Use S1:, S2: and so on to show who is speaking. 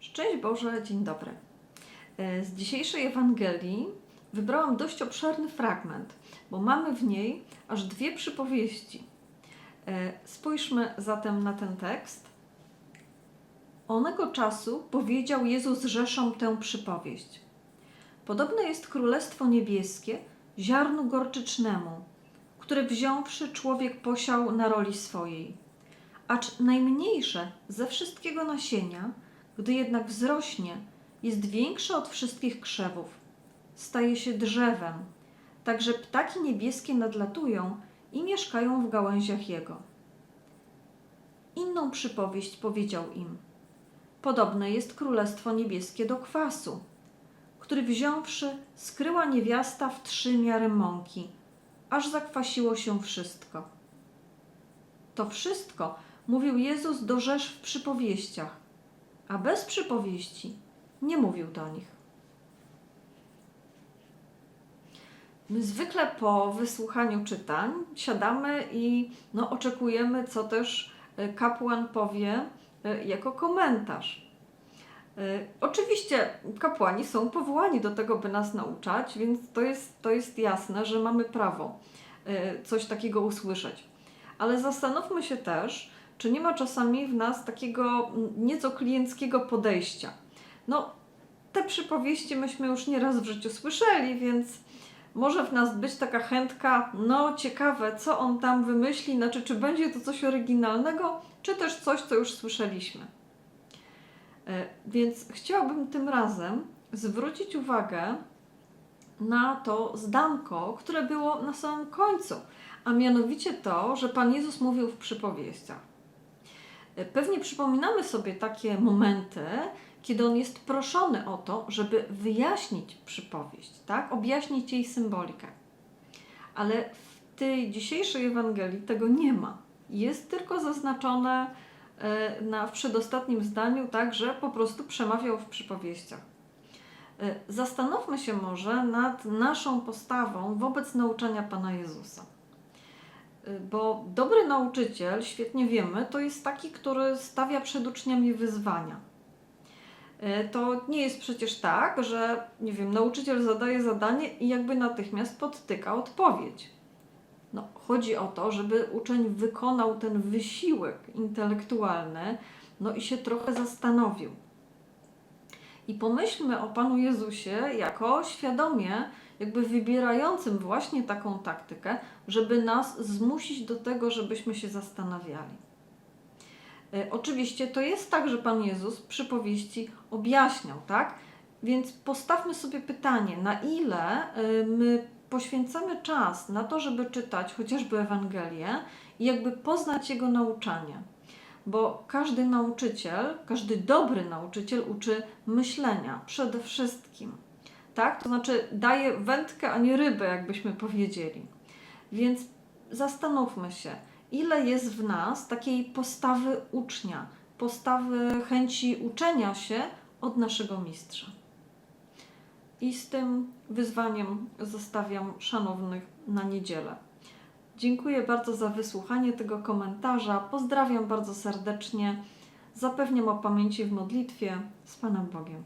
S1: Szczęść Boże, dzień dobry. E, Z dzisiejszej Ewangelii wybrałam dość obszerny fragment, bo mamy w niej aż dwie przypowieści. E, Spójrzmy zatem na ten tekst. Onego czasu powiedział Jezus Rzeszom tę przypowieść. Podobne jest Królestwo Niebieskie ziarnu gorczycznemu, które wziąwszy człowiek posiał na roli swojej. Acz najmniejsze ze wszystkiego nasienia, gdy jednak wzrośnie, jest większe od wszystkich krzewów. Staje się drzewem, tak że ptaki niebieskie nadlatują i mieszkają w gałęziach jego. Inną przypowieść powiedział im. Podobne jest królestwo niebieskie do kwasu, który wziąwszy, skryła niewiasta w trzy miary mąki, aż zakwasiło się wszystko. To wszystko mówił Jezus do Rzesz w przypowieściach, a bez przypowieści nie mówił do nich. My zwykle po wysłuchaniu czytań siadamy i no, oczekujemy, co też e, kapłan powie e, jako komentarz. E, Oczywiście kapłani są powołani do tego, by nas nauczać, więc to jest, to jest jasne, że mamy prawo coś takiego usłyszeć. Ale zastanówmy się też, czy nie ma czasami w nas takiego nieco klienckiego podejścia. No, te przypowieści myśmy już nieraz w życiu słyszeli, więc może w nas być taka chętka, no ciekawe, co on tam wymyśli, znaczy czy będzie to coś oryginalnego, czy też coś, co już słyszeliśmy. E, Więc chciałabym tym razem zwrócić uwagę na to zdanko, które było na samym końcu, a mianowicie to, że Pan Jezus mówił w przypowieściach. Pewnie przypominamy sobie takie momenty, kiedy on jest proszony o to, żeby wyjaśnić przypowieść, tak? objaśnić jej symbolikę. Ale w tej dzisiejszej Ewangelii tego nie ma. Jest tylko zaznaczone e, na, w przedostatnim zdaniu, tak, że po prostu przemawiał w przypowieściach. E, Zastanówmy się może nad naszą postawą wobec nauczania Pana Jezusa. Bo dobry nauczyciel, świetnie wiemy, to jest taki, który stawia przed uczniami wyzwania. E, To nie jest przecież tak, że nie wiem, nauczyciel zadaje zadanie i jakby natychmiast podtyka odpowiedź. No, chodzi o to, żeby uczeń wykonał ten wysiłek intelektualny, no i się trochę zastanowił. I pomyślmy o Panu Jezusie jako świadomie, jakby wybierającym właśnie taką taktykę, żeby nas zmusić do tego, żebyśmy się zastanawiali. E, Oczywiście to jest tak, że Pan Jezus przypowieści objaśniał, tak? Więc postawmy sobie pytanie, na ile y, my poświęcamy czas na to, żeby czytać chociażby Ewangelię i jakby poznać Jego nauczanie. Bo każdy nauczyciel, każdy dobry nauczyciel uczy myślenia przede wszystkim. Tak? To znaczy daje wędkę, a nie rybę, jakbyśmy powiedzieli. Więc zastanówmy się, ile jest w nas takiej postawy ucznia, postawy chęci uczenia się od naszego mistrza. I z tym wyzwaniem zostawiam szanownych na niedzielę. Dziękuję bardzo za wysłuchanie tego komentarza. Pozdrawiam bardzo serdecznie. Zapewniam o pamięci w modlitwie z Panem Bogiem.